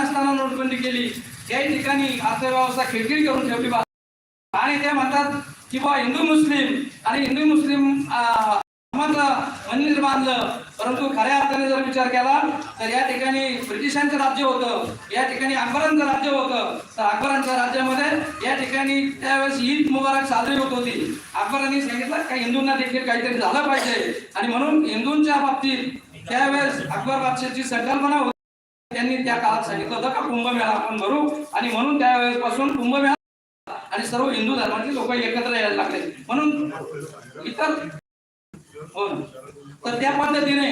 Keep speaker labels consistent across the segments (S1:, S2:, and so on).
S1: नसताना नोटबंदी केली. काही ठिकाणी अर्थव्यवस्था खिळखिळ करून ठेवली बा आणि ते म्हणतात की बा हिंदू मुस्लिम आणि हिंदू मुस्लिम मंदिर बांधलं. परंतु खऱ्या अर्थाने जर विचार केला तर या ठिकाणी ब्रिटिशांचं राज्य होतं. या ठिकाणी अकबरांचं राज्य होतं. तर अकबरांच्या राज्यामध्ये या ठिकाणी त्यावेळेस ईद मुबारक साजरी होत होती. अकबरांनी सांगितलं का हिंदूंना देखील काहीतरी झालं पाहिजे. आणि म्हणून हिंदूंच्या बाबतीत त्यावेळेस अकबर बादशाहची संकल्पना होती. त्यांनी त्या काळात सांगितलं होतं का कुंभमेळा आपण भरू? आणि म्हणून त्यावेळेपासून कुंभमेळा आणि सर्व हिंदू धर्मातले लोक एकत्र यायला लागले. म्हणून इतर हो तर त्या पद्धतीने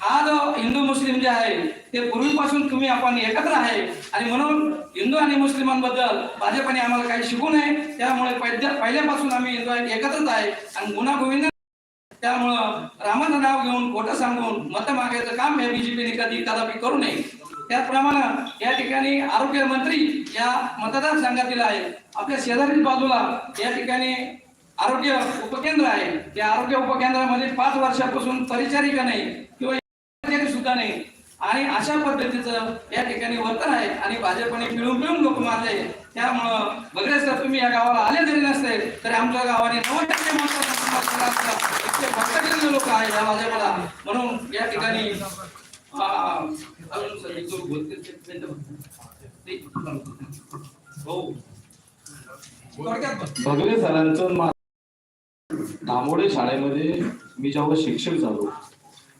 S1: हा जो हिंदू मुस्लिम जे आहे ते पूर्वीपासून तुम्ही आपण एकत्र आहे. आणि म्हणून हिंदू आणि मुस्लिमांबद्दल भाजपने आम्हाला काही शिकू नये. त्यामुळे पहिल्यापासून आम्ही हिंदू एकत्रच आहे. आणि गुन्हा गोविंद त्यामुळं रामाचं नाव घेऊन खोटं सांगून मत मागायचं काम हे बीजेपीने कधी कदापि करू नये. त्याचप्रमाणे या ठिकाणी आरोग्य मंत्री या मतदारसंघातील आहे आपल्या शेजारील बाजूला या ठिकाणी आरोग्य उपकेंद्र आहे. त्या आरोग्य उपकेंद्रामध्ये पाच वर्षापासून परिचारिका नाही किंवा सुद्धा नाही. आणि अशा पद्धतीचं या ठिकाणी वर्तन आहे आणि भाजपने पिळून पिळून लोक मारले. त्यामुळं बगरे सर तुम्ही या गावाला आले जरी नसते तरी आमच्या गावाने नव्वद टक्के इतके लोक आहे या भाजपला. म्हणून या ठिकाणी भगवे
S2: भगरे सरांचं धामोडे दामोडे शाळेमध्ये मी जेव्हा शिक्षक झालो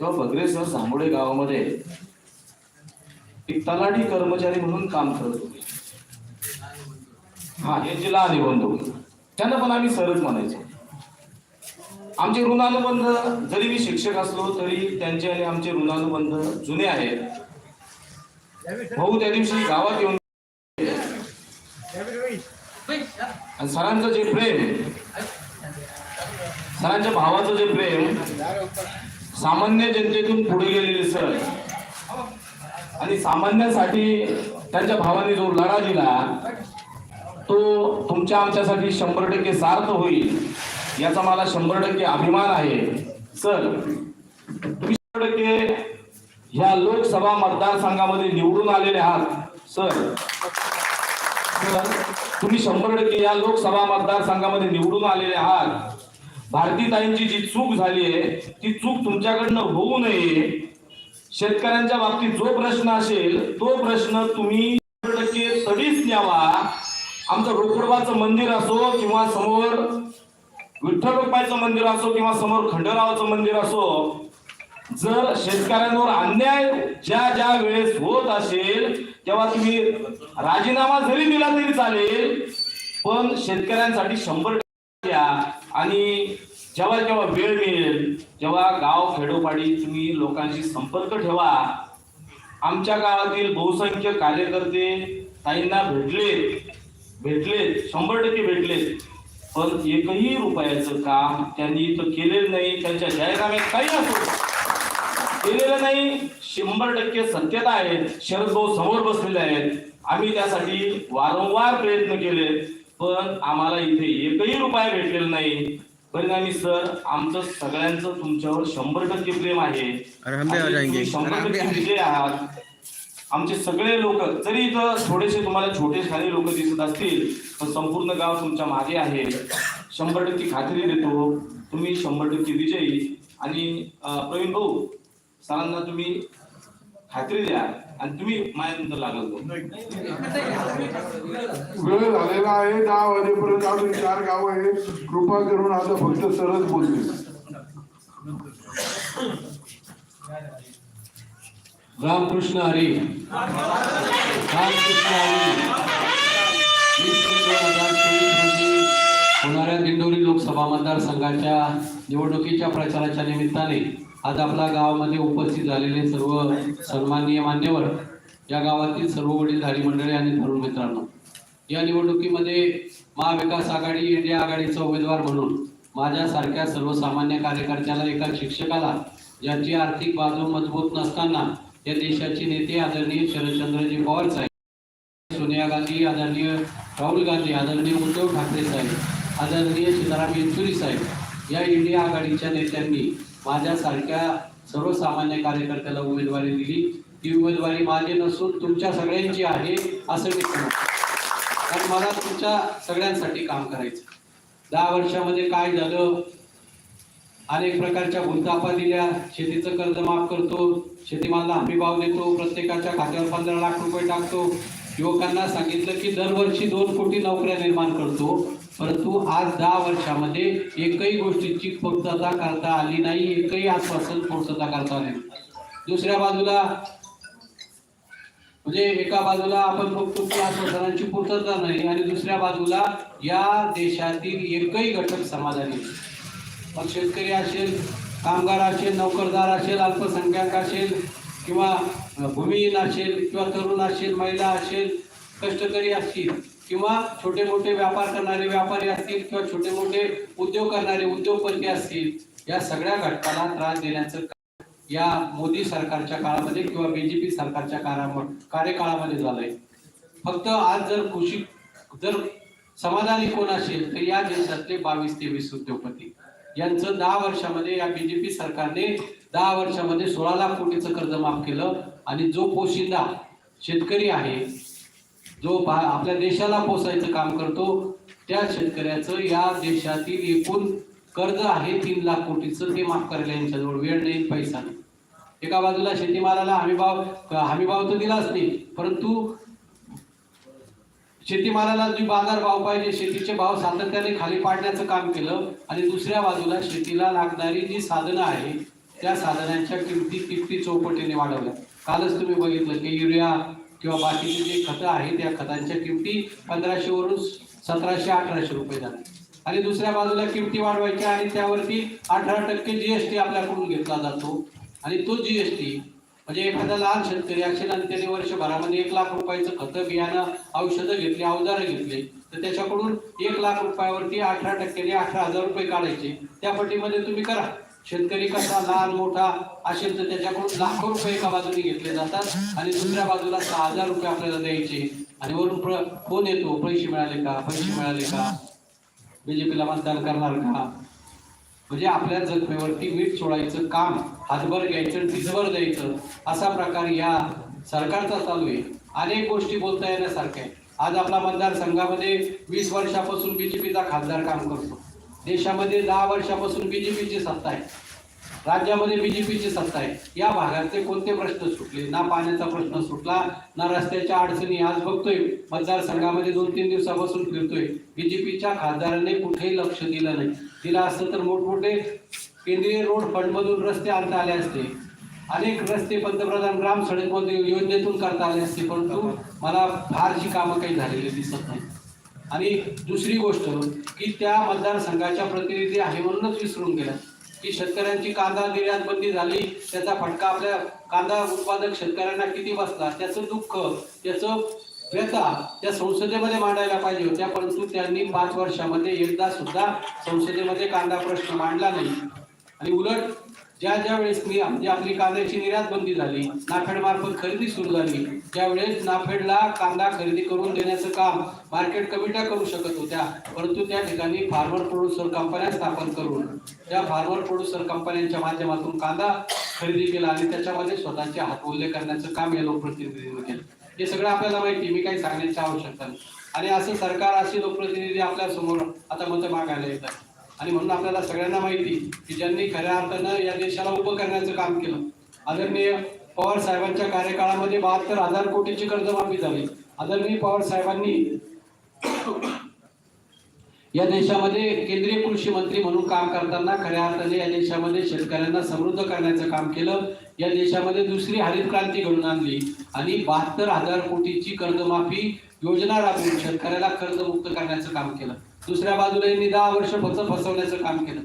S2: तेव्हा भगरे सर दामोडे गावामध्ये एक तलाठी कर्मचारी म्हणून काम करत होते. हा हे जिल्हा निबंध होते. त्यांना पण आम्ही सरच म्हणायचो. आमचे ऋणानुबंध जरी मी शिक्षक असलो तरी त्यांचे आणि आमचे ऋणानुबंध जुने आहेत. भाऊ त्या दिवशी गावात येऊन आणि सरांचं जे प्रेम सरांच्या भावाचं जे प्रेम सामान्य जनतेतून पुढे गेलेले सर आणि सामान्यांसाठी त्यांच्या भावाने जो लढा दिला तो तुमच्या आमच्यासाठी शंभर टक्के सार्थ होईल. याचा मला शंभर टक्के अभिमान आहे. सर तुम्ही शंभर टक्के ह्या लोकसभा मतदारसंघामध्ये निवडून आलेले आहात. सर तुम्ही शंभर टक्के या लोकसभा मतदारसंघामध्ये निवडून आलेले आहात. भारतीताईंची जी चूक झाली आहे ती चूक तुमच्याकडनं होऊ नये. शेतकऱ्यांच्या बाबतीत जो प्रश्न असेल तो प्रश्न तुम्ही शंभर टक्के तडीच न्यावा. आमचं रोकडबाचं मंदिर असो किंवा समोर विठ्ठल रुपायचं मंदिर असो किंवा समोर खंडरावाचं मंदिर असो जर शेतकऱ्यांवर अन्याय ज्या ज्या वेळेस होत असेल तेव्हा तुम्ही राजीनामा जरी दिला तरी चालेल पण शेतकऱ्यांसाठी शंभर टक्के द्या. आणि जेव्हा जेव्हा वेळ मिळेल जेव्हा गाव खेडोपाडी तुम्ही लोकांशी संपर्क ठेवा. आमच्या गावातील बहुसंख्य कार्यकर्ते ताईंना भेटले भेटले शंभर टक्के भेटले पण एकही रुपयाचं काम त्यांनी इथं केलेलं नाही त्यांच्या जाहीरनाम्यात काही असो. केलेलं नाही शंभर टक्के सत्यता आहे शरद भाऊ समोर बसलेले आहेत. आम्ही त्यासाठी वारंवार प्रयत्न केले पण आम्हाला इथे एकही रुपया भेटलेला नाही. परिणामी सर आमचं सगळ्यांचं तुमच्यावर शंभर टक्के प्रेम आहे. शंभर टक्के विजय आहात. आमचे सगळे लोक जरी इथं थोडेसे तुम्हाला छोटे खाली लोक दिसत असतील पण संपूर्ण गाव तुमच्या मागे आहे. शंभर टक्के खात्री देतो. तुम्ही शंभर टक्के विजयी. आणि प्रवीण भाऊ सरांना तुम्ही खात्री द्या आणि तुम्ही माझ्यानंतर लागल
S3: वेळ झालेला आहे. दहा वाजेपर्यंत अजून चार गाव आहे कृपा करून आता फक्त सरच बोलतील.
S4: रामकृष्ण हरी. रामकृष्ण हरी. वीस दोन हजार रोजी होणाऱ्या दिंडोरी लोकसभा मतदारसंघाच्या निवडणुकीच्या प्रचाराच्या निमित्ताने आज आपल्या गावामध्ये उपस्थित झालेले सर्व सन्माननीय मान्यवर या गावातील सर्व वडीलधारी मंडळी आणि तरुण मित्रांनो या निवडणुकीमध्ये महाविकास आघाडी इंडिया आघाडीचा उमेदवार म्हणून माझ्यासारख्या सर्वसामान्य कार्यकर्त्याला एका शिक्षकाला ज्यांची आर्थिक बाजू मजबूत नसताना या देशाचे नेते आदरणीय शरदचंद्रजी पवार साहेब सोनिया गांधी आदरणीय राहुल गांधी आदरणीय उद्धव ठाकरे साहेब आदरणीय सीताराम येचुरी साहेब या इंडिया आघाडीच्या नेत्यांनी माझ्यासारख्या सर्वसामान्य कार्यकर्त्याला उमेदवारी दिली. ती उमेदवारी माझी नसून तुमच्या सगळ्यांची आहे असं मी सांगतो कारण मला तुमच्या सगळ्यांसाठी काम करायचं दहा वर्षामध्ये काय झालं अनेक प्रकारच्या भूलतापा दिल्या. शेतीचं कर्ज माफ करतो. शेतीमालाला हमी भाव देतो. प्रत्येकाच्या खात्यावर पंधरा लाख रुपये टाकतो. युवकांना सांगितलं की दरवर्षी दोन कोटी नोकऱ्या निर्माण करतो. परंतु आज दहा वर्षामध्ये एकही गोष्टीची पूर्तता करता आली नाही. एकही आश्वासन पूर्तता करता आले दुसऱ्या बाजूला म्हणजे एका बाजूला आपण बघतो की आश्वासनांची पूर्तता नाही. आणि दुसऱ्या बाजूला या देशातील एकही घटक समाधानी मग शेतकरी असेल कामगार असेल नोकरदार असेल अल्पसंख्याक असेल किंवा भूमिहीन असेल किंवा तरुण असेल महिला असेल कष्टकरी असतील किंवा छोटे मोठे व्यापार करणारे व्यापारी असतील किंवा छोटे मोठे उद्योग करणारे उद्योगपती असतील या सगळ्या घटकाला त्रास देण्याचं काम या मोदी सरकारच्या काळामध्ये किंवा बीजेपी सरकारच्या काळामध्ये कार्यकाळामध्ये झालंय. फक्त आज जर कृषी जर समाधानी कोण असेल तर या देशातले बावीस तेवीस उद्योगपती. यांचं दहा वर्षामध्ये या बीजेपी सरकारने दहा वर्षामध्ये सोळा लाख कोटीचं कर्ज माफ केलं. आणि जो पोशिंदा शेतकरी आहे जो भा- आपल्या देशाला पोसायचं काम करतो त्या शेतकऱ्याचं या देशातील एकूण कर्ज आहे तीन लाख कोटीचं. ते माफ करायला यांच्याजवळ वेळ नाही पैसा नाही. एका बाजूला शेतीमालाला हमीभाव हमीभाव तर दिलाच नाही परंतु शेतीमालाला जी बाजार भाव पाहिजे शेतीचे भाव सातत्याने खाली पाडण्याचं काम केलं आणि दुसऱ्या बाजूला शेतीला लागणारी जी साधनं आहे त्या साधनांच्या किमती किती चौपटीने वाढवल्या. कालच तुम्ही बघितलं की युरिया किंवा बाकीचे जे खतं आहे त्या खतांच्या किमती पंधराशे वरून सतराशे अठराशे रुपये झाल्या आणि दुसऱ्या बाजूला किमती वाढवायच्या आणि त्यावरती अठरा टक्के जी एस टी आपल्याकडून घेतला जातो. आणि तो जी एस टी म्हणजे एखादा लहान शेतकरी असेल आणि त्याने वर्षभरामध्ये एक लाख रुपयाचं खतं बियाणं औषधं घेतली अवजारं घेतले तर त्याच्याकडून एक लाख रुपयावरती अठरा टक्क्याने अठरा हजार रुपये काढायचे. त्या पट्टीमध्ये तुम्ही करा. शेतकरी कसा लहान मोठा असेल तर त्याच्याकडून लाखो रुपये एका बाजूने घेतले जातात आणि दुसऱ्या बाजूला सहा हजार रुपये आपल्याला द्यायचे. आणि वरून फोन येतो? पैसे मिळाले का? पैसे मिळाले का? बीजेपीला मतदान करणार का? म्हणजे आपल्या जखमेवरती मीठ सोडायचं काम हातभर घ्यायचं तिजभर द्यायचं असा प्रकार या सरकारचा चालू आहे. अनेक गोष्टी बोलता येण्यासारख्या आहे आज आपला मतदारसंघामध्ये वीस वर्षापासून बी जे पीचा खासदार काम करतो. देशामध्ये दहा वर्षापासून बी जे पीची सत्ता आहे. राज्यामध्ये बी जे पीची सत्ता आहे. या भागातले कोणते प्रश्न सुटले? ना पाण्याचा प्रश्न सुटला ना रस्त्याच्या अडचणी. आज बघतोय मतदारसंघामध्ये दोन तीन दिवसापासून फिरतोय. पीच्या खासदारांनी कुठेही लक्ष दिलं नाही. दिलं असतं तर मोठमोठे केंद्रीय रोड फंडमधून रस्ते आणता आले असते. अनेक रस्ते पंतप्रधान ग्राम सडक योजनेतून करता आले असते परंतु मला फारशी कामं काही झालेली दिसत नाही. आणि दुसरी गोष्ट की त्या मतदारसंघाच्या प्रतिनिधी आहे म्हणूनच विसरून गेला की शेतकऱ्यांची कांदा निर्यात बंदी झाली त्याचा फटका आपल्या कांदा उत्पादक शेतकऱ्यांना किती बसला त्याचं दुःख त्याचं व्यथा त्या संसदेमध्ये मांडायला पाहिजे होत्या परंतु त्यांनी पाच वर्षामध्ये एकदा सुद्धा संसदेमध्ये कांदा प्रश्न मांडला नाही. आणि उलट ज्या ज्या वेळेस मी म्हणजे आपली कांद्याची निर्यात बंदी झाली नाफेड मार्फत खरेदी सुरू झाली त्यावेळेस नाफेडला कांदा खरेदी करून देण्याचं काम मार्केट कमिट्या करू शकत होत्या परंतु त्या ठिकाणी फार्मर प्रोड्युसर कंपन्या स्थापन करून त्या फार्मर प्रोड्युसर कंपन्यांच्या माध्यमातून कांदा खरेदी केला आणि त्याच्यामध्ये स्वतःचे हातमूल्य करण्याचं काम या लोकप्रतिनिधींनी केलं. हे सगळं आपल्याला माहिती मी काही सांगण्याची आवश्यकता नाही. आणि असं सरकार असे लोकप्रतिनिधी आपल्यासमोर आता मतं मागायला येतात. आणि म्हणून आपल्याला सगळ्यांना माहिती की ज्यांनी खऱ्या अर्थानं या देशाला उभं करण्याचं काम केलं. आदरणीय पवार साहेबांच्या कार्यकाळामध्ये बहात्तर हजार कोटीची कर्जमाफी झाली. आदरणीय पवार साहेबांनी या देशामध्ये केंद्रीय कृषी मंत्री म्हणून काम करताना खऱ्या अर्थाने या देशामध्ये शेतकऱ्यांना समृद्ध करण्याचं काम केलं. या देशामध्ये दुसरी हरित क्रांती घडून आणली. आणि बहात्तर हजार कोटीची कर्जमाफी योजना राबवून शेतकऱ्याला कर्जमुक्त करण्याचं काम केलं. दुसऱ्या बाजूला यांनी दहा वर्ष फक्त फसवण्याचं काम केलं.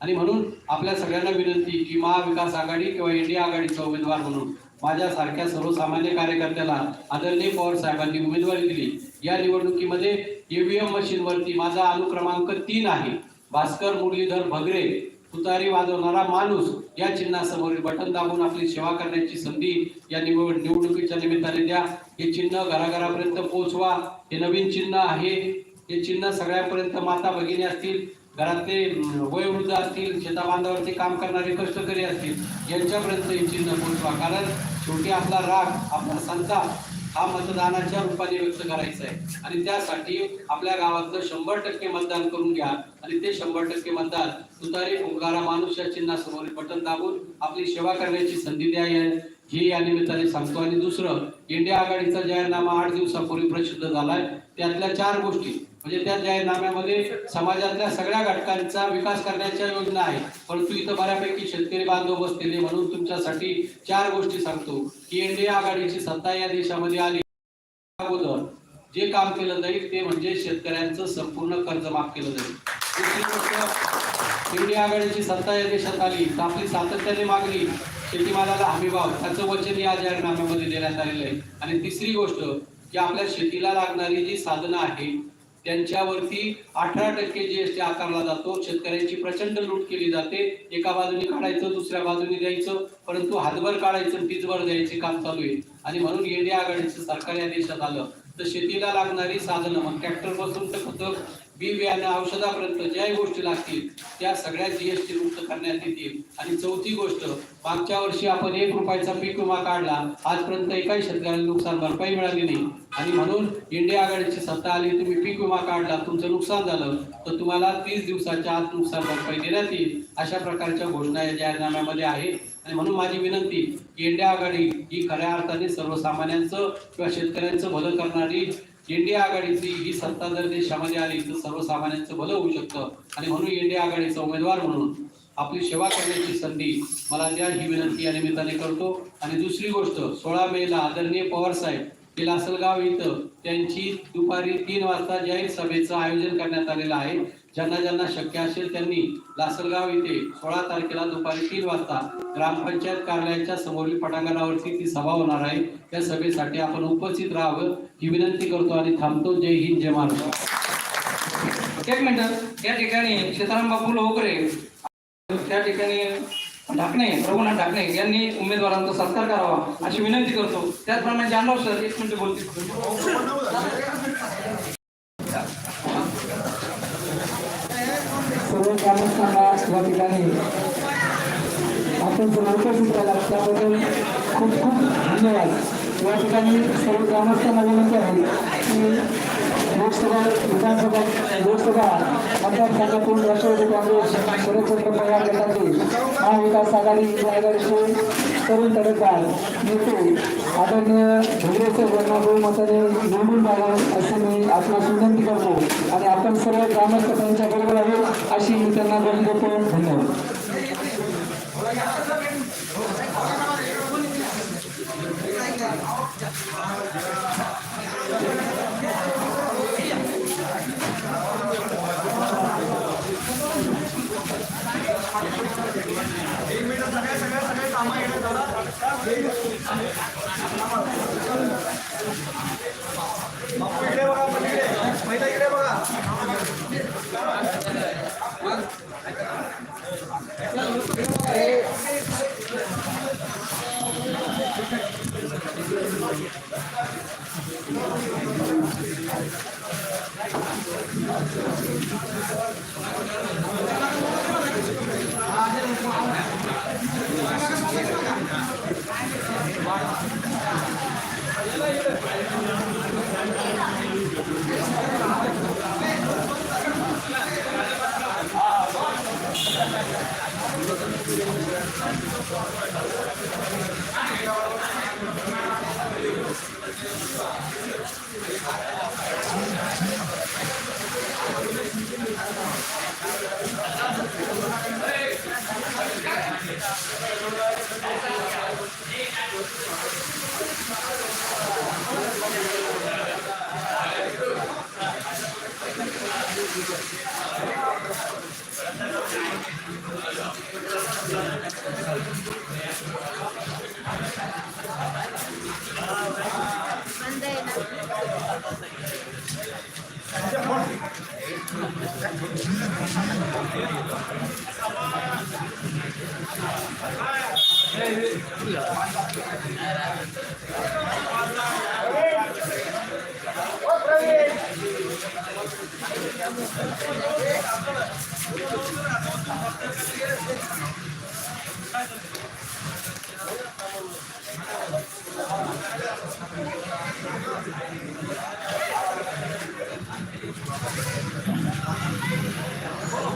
S4: आणि म्हणून आपल्या सगळ्यांना विनंती की महाविकास आघाडी किंवा इंडिया आघाडीचा उमेदवार म्हणून माझ्यासारख्या सर्वसामान्य कार्यकर्त्याला आदरणीय पवार साहेबांनी उमेदवारी दिली. या निवडणुकीमध्ये ईव्हीएम मशीनवरती माझा अनुक्रमांक तीन आहे. भास्कर मुरलीधर भगरे तुतारी वाजवणारा माणूस या चिन्हासमोरील बटन दाबून आपली सेवा करण्याची संधी या निवड निवडणुकीच्या निमित्ताने द्या. हे चिन्ह घराघरापर्यंत पोहोचवा. हे नवीन चिन्ह आहे. हे चिन्ह सगळ्यांपर्यंत माता भगिनी असतील घरातले वयोवृद्ध असतील शेताबांधावरती काम करणारे कष्टकरी असतील यांच्यापर्यंत हे चिन्ह पोहोचवा. कारण शेवटी आपला राग आपला संताप हा मतदानाच्या रूपाने व्यक्त करायचा आहे. आणि त्यासाठी आपल्या गावातलं शंभर टक्के मतदान करून घ्या. आणि ते शंभर टक्के मतदान तुतारी फुंकारा माणूस या चिन्हासमोर बटन दाबून आपली सेवा करण्याची संधी द्या. या- हे या निमित्ताने सांगतो. आणि दुसरं इंडिया आघाडीचा जाहीरनामा आठ दिवसापूर्वी प्रसिद्ध झालाय. त्यातल्या चार गोष्टी म्हणजे त्या जाहीरनाम्यामध्ये समाजातल्या सगळ्या घटकांचा विकास करण्याच्या योजना आहे परंतु इथं बऱ्यापैकी शेतकरी बांधव बसलेले म्हणून तुमच्यासाठी चार गोष्टी सांगतो. की इंडिया आघाडीची सत्ता या देशामध्ये आली. अगोदर जे काम केलं जाईल ते म्हणजे शेतकऱ्यांचं संपूर्ण कर्ज माफ केलं जाईल. दुसरी गोष्ट इंडिया आघाडीची सत्ता या देशात आली तर आपली सातत्याने मागणी शेतीमालाला हमीभाव त्याचं वचन या जाहीरनाम्यामध्ये देण्यात आलेलं आहे. आणि तिसरी गोष्ट की आपल्या शेतीला लागणारी जी साधनं आहेत त्यांच्यावरती अठरा टक्के जीएसटी आकारला जातो. शेतकऱ्यांची प्रचंड लूट केली जाते. एका बाजूने काढायचं दुसऱ्या बाजूने द्यायचं परंतु हातभर काढायचं आणि द्यायचे काम चालू आहे. आणि म्हणून इंडिया आघाडीचं सरकार या देशात आलं. तर शेतीला लागणारी साधनं मग ट्रॅक्टरपासून तर खतं बी बियाणं औषधापर्यंत ज्या गोष्टी लागतील त्या सगळ्या जीएसटी मुक्त करण्यात येतील. आणि चौथी गोष्ट मागच्या वर्षी आपण एक रुपयाचा पीक विमा काढला आजपर्यंत एकाही शेतकऱ्याला नुकसान भरपाई मिळाली नाही. आणि म्हणून इंडिया आघाडीची सत्ता आली तुम्ही पीक विमा काढला तुमचं नुकसान झालं तर तुम्हाला तीस दिवसाच्या आत नुकसान भरपाई देण्यात येईल. अशा प्रकारच्या घोषणा या जाहीरनाम्यामध्ये आहे आणि म्हणून माझी विनंती की इंडिया आघाडी ही खऱ्या अर्थाने सर्वसामान्यांचं किंवा शेतकऱ्यांचं भलं करणारी इंडिया आघाडीची ही सत्ता जर देशामध्ये आली तर सर्वसामान्यांचं भलं होऊ शकतं. आणि म्हणून इंडिया आघाडीचा उमेदवार म्हणून आपली सेवा करण्याची संधी मला द्या ही विनंती या निमित्ताने करतो. आणि दुसरी गोष्ट सोळा मेला आदरणीय पवार साहेब हे लासलगाव इथं त्यांची दुपारी तीन वाजता जाहीर सभेचं आयोजन करण्यात आलेलं आहे. ज्यांना ज्यांना शक्य असेल त्यांनी लासलगाव इथे सोळा तारखेला दुपारी तीन वाजता ग्रामपंचायत कार्यालयाच्या समोरील पटांगणावरती ती सभा होणार आहे. त्या सभेसाठी आपण उपस्थित राहावं ही विनंती करतो आणि थांबतो. जय हिंद जय महाराष्ट्र.
S1: एक मिनिट. या ठिकाणी सीताराम बापू लोकरे त्या ठिकाणी ढाकणे रघुनाथ ढाकणे यांनी उमेदवारांचा सत्कार करावा अशी विनंती करतो. त्याचप्रमाणे जानराव सर एक मिनिट बोलतील.
S5: सर्व ग्रामस्थांना या ठिकाणी आपण सर्व उपस्थित राहिला त्याबद्दल खूप खूप धन्यवाद. या ठिकाणी सर्व ग्रामस्थांना विनंती आहे की लोकसभा विधानसभा लोकसभा मतदारसंघातून राष्ट्रवादी काँग्रेस शरदचंद्र पवार गटातील महाविकास आघाडी रायगडचे तरुण तडकदार नेते आदरणीय भोगरेचे वर्णाभाऊ मताने निवडून जावं असे मी आपणास विनंती करतो. आणि आपण सर्व ग्रामस्थ त्यांच्या बरोबर आहोत अशी मी त्यांना बोलून देतो. धन्यवाद.
S3: tamanho, né, Dona? Thank you. Oh.